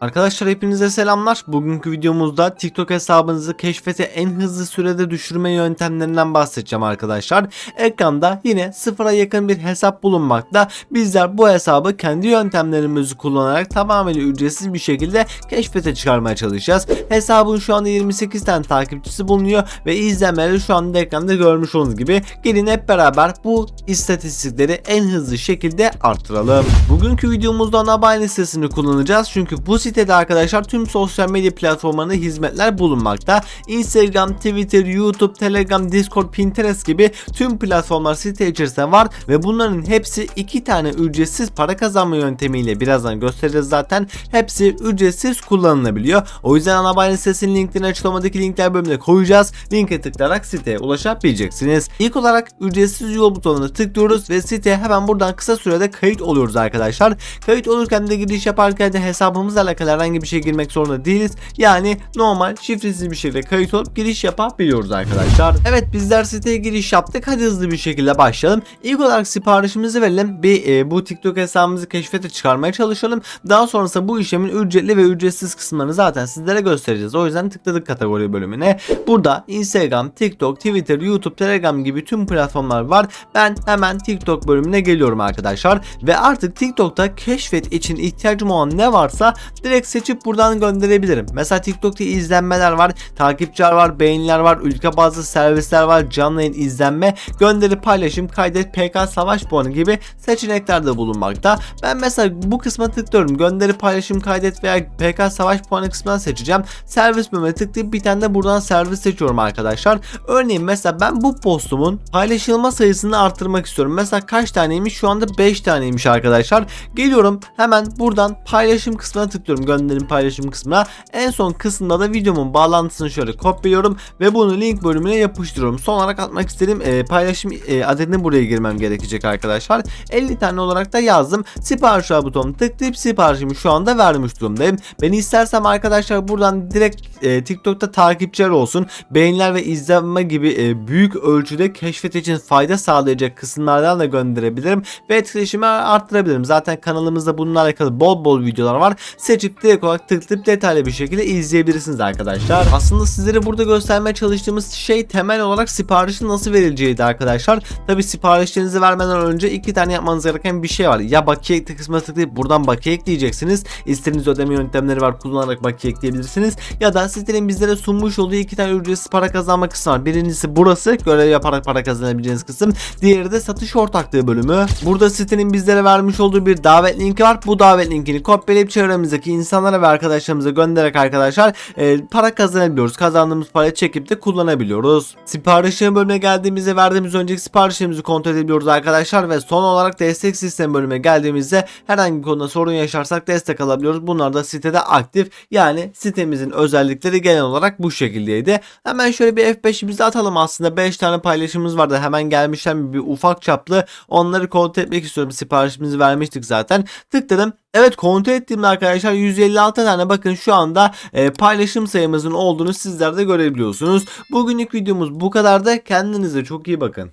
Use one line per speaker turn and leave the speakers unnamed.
Arkadaşlar hepinize selamlar. Bugünkü videomuzda TikTok hesabınızı keşfete en hızlı sürede düşürme yöntemlerinden bahsedeceğim arkadaşlar. Ekranda yine sıfıra yakın bir hesap bulunmakta. Bizler bu hesabı kendi yöntemlerimizi kullanarak tamamen ücretsiz bir şekilde keşfete çıkarmaya çalışacağız. Hesabın şu anda 28 tane takipçisi bulunuyor ve izlenmeleri şu anda ekranda görmüş olduğunuz gibi. Gelin hep beraber bu istatistikleri en hızlı şekilde arttıralım. Bugünkü videomuzda Anabayne listesini kullanacağız. Çünkü bu sitede arkadaşlar tüm sosyal medya platformlarında hizmetler bulunmakta. Instagram, Twitter, YouTube, Telegram, Discord, Pinterest gibi tüm platformlar site içerisinde var ve bunların hepsi iki tane ücretsiz para kazanma yöntemiyle birazdan göstereceğiz zaten. Hepsi ücretsiz kullanılabiliyor. O yüzden Anabayne listesinin linklerini açıklamadaki linkler bölümüne koyacağız. Linke tıklayarak siteye ulaşabileceksiniz. İlk olarak ücretsiz yol butonuna tıklıyoruz ve siteye hemen buradan kısa sürede kayıt oluyoruz arkadaşlar. Kayıt olurken de giriş yaparken de hesabımızla alakalı herhangi bir şey girmek zorunda değiliz. Yani normal şifresiz bir şekilde kayıt olup giriş yapabiliyoruz arkadaşlar. Evet bizler siteye giriş yaptık. Hadi hızlı bir şekilde başlayalım. İlk olarak siparişimizi verelim. Bir e, bu TikTok hesabımızı keşfete çıkarmaya çalışalım. Daha sonrasında bu işlemin ücretli ve ücretsiz kısımlarını zaten sizlere göstereceğiz. O yüzden tıkladık kategori bölümüne. Burada Instagram, TikTok, Twitter, YouTube, Telegram gibi tüm platformlar var. Ben hemen TikTok bölümüne geliyorum arkadaşlar. Ve artık TikTok'ta keşfet için ihtiyacım olan ne varsa direkt seçip buradan gönderebilirim. Mesela TikTok'ta izlenmeler var, takipçiler var, beğeniler var, ülke bazlı servisler var, canlı yayın izlenme, gönderi paylaşım, kaydet, PK savaş puanı gibi seçenekler de bulunmakta. Ben mesela bu kısma tıklıyorum. Gönderi paylaşım, kaydet veya PK savaş puanı kısmından seçeceğim. Servis bölümüne tıklayıp bir tane de buradan servis seçiyorum arkadaşlar. Örneğin mesela ben bu postumun paylaşılma sayısını arttırmak istiyorum. Mesela kaç taneymiş? Şu anda 5 taneymiş arkadaşlar. Geliyorum hemen buradan paylaşım kısmına tıklıyorum. Gönderim paylaşım kısmına. En son kısımda da videomun bağlantısını şöyle kopyalıyorum ve bunu link bölümüne yapıştırıyorum. Son olarak atmak istediğim e, paylaşım e, adedini buraya girmem gerekecek arkadaşlar. 50 tane olarak da yazdım. Sipariş butonuna tıklayıp siparişimi şu anda vermiş durumdayım. Ben istersem arkadaşlar buradan direkt e, TikTok'ta takipçiler olsun. Beğeniler ve izlenme gibi e, büyük ölçüde keşfet için fayda sağlayacak kısımlardan da gönderebilirim. Ve etkileşimi arttırabilirim. Zaten kanalımızda bununla alakalı bol bol videolar var. Seçip direkt olarak tıklayıp detaylı bir şekilde izleyebilirsiniz arkadaşlar. Aslında sizlere burada göstermeye çalıştığımız şey temel olarak siparişin nasıl verileceğiydi arkadaşlar. Tabi siparişlerinizi vermeden önce iki tane yapmanız gereken bir şey var. Ya bakiye kısmına tıklayıp buradan bakiye ekleyeceksiniz. İstediğiniz ödeme yöntemleri var kullanarak bakiye ekleyebilirsiniz. Ya da sitenin bizlere sunmuş olduğu iki tane ücretsiz para kazanma kısmı var. Birincisi burası görev yaparak para kazanabileceğiniz kısım. Diğeri de satış ortaklığı bölümü. Burada sitenin bizlere vermiş olduğu bir davet linki var. Bu davet linkini kopyalayıp çevremizdeki insanlara ve arkadaşlarımıza göndererek arkadaşlar e, para kazanabiliyoruz. Kazandığımız parayı çekip de kullanabiliyoruz. Siparişlerin bölümüne geldiğimizde verdiğimiz önceki siparişlerimizi kontrol edebiliyoruz arkadaşlar ve son olarak destek sistem bölümüne geldiğimizde herhangi bir konuda sorun yaşarsak destek alabiliyoruz. Bunlar da sitede aktif. Yani sitemizin özellikleri genel olarak bu şekildeydi. Hemen şöyle bir F5'imizi atalım aslında 5 tane paylaşımımız vardı. Hemen gelmişten bir ufak çaplı onları kontrol etmek istiyorum. Siparişimizi vermiştik zaten. Tıkladım. Evet kontrol ettiğimde arkadaşlar 156 tane bakın şu anda e, paylaşım sayımızın olduğunu sizler de görebiliyorsunuz. Bugünlük videomuz bu kadar da kendinize çok iyi bakın.